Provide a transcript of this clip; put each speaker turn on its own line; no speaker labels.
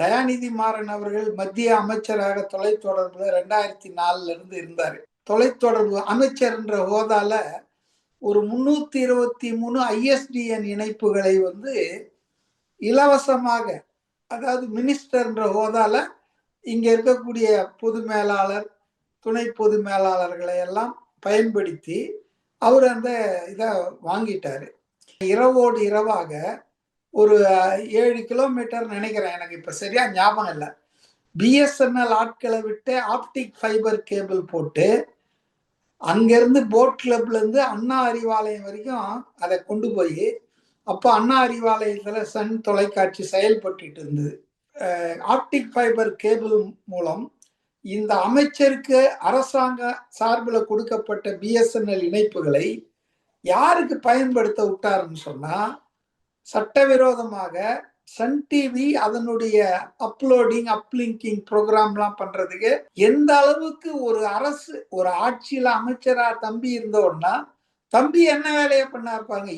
தயாநிதி மாறன் அவர்கள் மத்திய அமைச்சராக தொலைத்தொடர்புல ரெண்டாயிரத்தி நாலுல இருந்து இருந்தார். தொலைத்தொடர்பு அமைச்சர்ன்ற ஹோதால ஒரு முன்னூத்தி இருபத்தி மூணு ஐஎஸ்டிஎன் இணைப்புகளை வந்து இலவசமாக அதாவது மினிஸ்டர்ன்ற ஹோதால இங்க இருக்கக்கூடிய பொது மேலாளர் துணை பொது மேலாளர்களை எல்லாம் பயன்படுத்தி அவர் அந்த இதை வாங்கிட்டாரு. இரவோடு இரவாக ஒரு ஏழு கிலோமீட்டர் நினைக்கிறேன் எனக்கு இப்ப சரியா ஞாபகம் இல்லை. பிஎஸ்என்எல் ஆட்களை விட்டு ஆப்டிக் ஃபைபர் கேபிள் போட்டு அங்கிருந்து போட் கிளப்ல இருந்து அண்ணா அறிவாலயம் வரைக்கும் அதை கொண்டு போய் அப்போ அண்ணா அறிவாலயத்துல சன் தொலைக்காட்சி செயல்பட்டு இருந்தது. ஆப்டிக் ஃபைபர் கேபிள் மூலம் இந்த அமைச்சருக்கு அரசாங்க சார்பில் கொடுக்கப்பட்ட பிஎஸ்என்எல் இணைப்புகளை யாருக்கு பயன்படுத்த விட்டாருன்னு சொன்னா சட்டவிரோதமாக சன் டிவி அதனுடைய அப்லோடிங் அப்லிங்கிங் ப்ரோக்ராம்லாம் பண்றதுக்கு எந்த அளவுக்கு ஒரு அரசு ஒரு ஆட்சியில அமைச்சரா தம்பி இருந்தோன்னா தம்பி என்ன வேலையை பண்ணா இருப்பாங்க